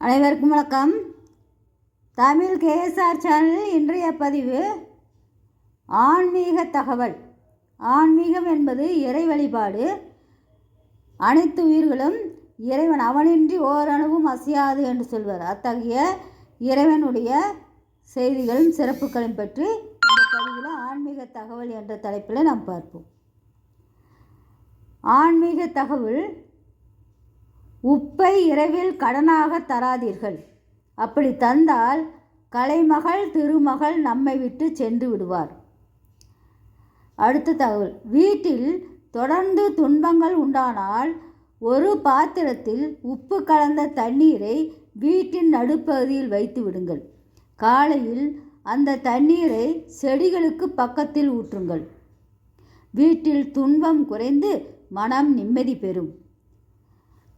அனைவருக்கும் வணக்கம். தமிழ் கேஎஸ்ஆர் சேனலில் இன்றைய பதிவு ஆன்மீக தகவல். ஆன்மீகம் என்பது இறை வழிபாடு. அனைத்து உயிர்களும் இறைவன் அவனின்றி ஓரணுவும் அசையாது என்று சொல்வார் அத்தகைய இறைவனுடைய செய்திகளும் சிறப்புகளையும் பற்றி இந்த பதிவில் ஆன்மீக தகவல் என்ற தலைப்பில் நாம் பார்ப்போம். ஆன்மீக தகவல் உப்பை இரவில் கடனாக தராதீர்கள். அப்படி தந்தால் கலைமகள் திருமகள் நம்மை விட்டு சென்று விடுவார். அடுத்த தகவல். வீட்டில் தொடர்ந்து துன்பங்கள் உண்டானால் ஒரு பாத்திரத்தில் உப்பு கலந்த தண்ணீரை வீட்டின் நடுப்பகுதியில் வைத்து விடுங்கள். காலையில் அந்த தண்ணீரை செடிகளுக்கு பக்கத்தில் ஊற்றுங்கள். வீட்டில் துன்பம் குறைந்து மனம் நிம்மதி பெறும்.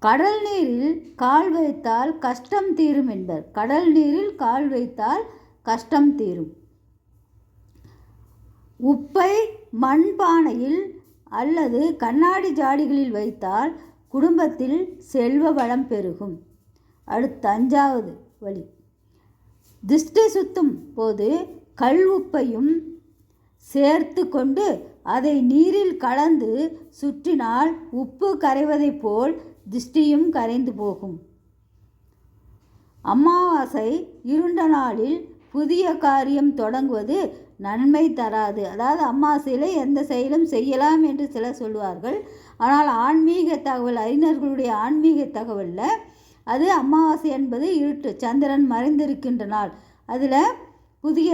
கடல் நீரில் கால் வைத்தால் கஷ்டம் தீரும் என்பர். கடல் நீரில் கால் வைத்தால் கஷ்டம் தீரும். உப்பை மண்பானையில் அல்லது கண்ணாடி ஜாடிகளில் வைத்தால் குடும்பத்தில் செல்வ வளம் பெருகும். அடுத்து அஞ்சாவது வழி. திஷ்டி சுத்தும் போது கல் உப்பையும் சேர்த்து கொண்டு அதை நீரில் கலந்து சுற்றினால் உப்பு கரைவதைப் போல் திஷ்டியும் கரைந்து போகும். அமாவாசை இருண்ட நாளில் புதிய காரியம் தொடங்குவது நன்மை தராது. அதாவது அமாவாசையில் எந்த செயலும் செய்யலாம் என்று சிலர் சொல்லுவார்கள் ஆனால் ஆன்மீக தகவல் அறிஞர்களுடைய ஆன்மீக தகவலில். அது அமாவாசை என்பது இருட்டு. சந்திரன் மறைந்திருக்கின்ற நாள். அதில் புதிய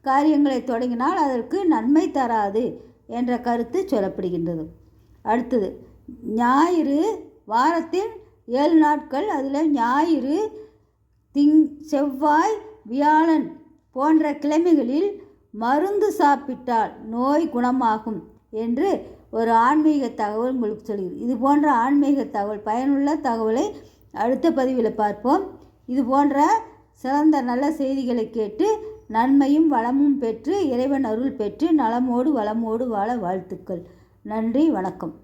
காரியங்களை தொடங்கினால் அதற்கு நன்மை தராது என்ற கருத்து சொல்லப்படுகின்றது. அடுத்தது ஞாயிறு வாரத்தில் ஏழு நாட்கள் அதில் ஞாயிறு திங் செவ்வாய் வியாழன் போன்ற கிழமைகளில் மருந்து சாப்பிட்டால் நோய் குணமாகும் என்று ஒரு ஆன்மீக தகவல் உங்களுக்கு சொல்கிறது. இது போன்ற ஆன்மீக தகவல் பயனுள்ள தகவலை அடுத்த பதிவில் பார்ப்போம். இது போன்ற சிறந்த நல்ல செய்திகளை கேட்டு நன்மையும் வளமும் பெற்று இறைவன் அருள் பெற்று நலமோடு வளமோடு வாழ வாழ்த்துக்கள். நன்றி வணக்கம்.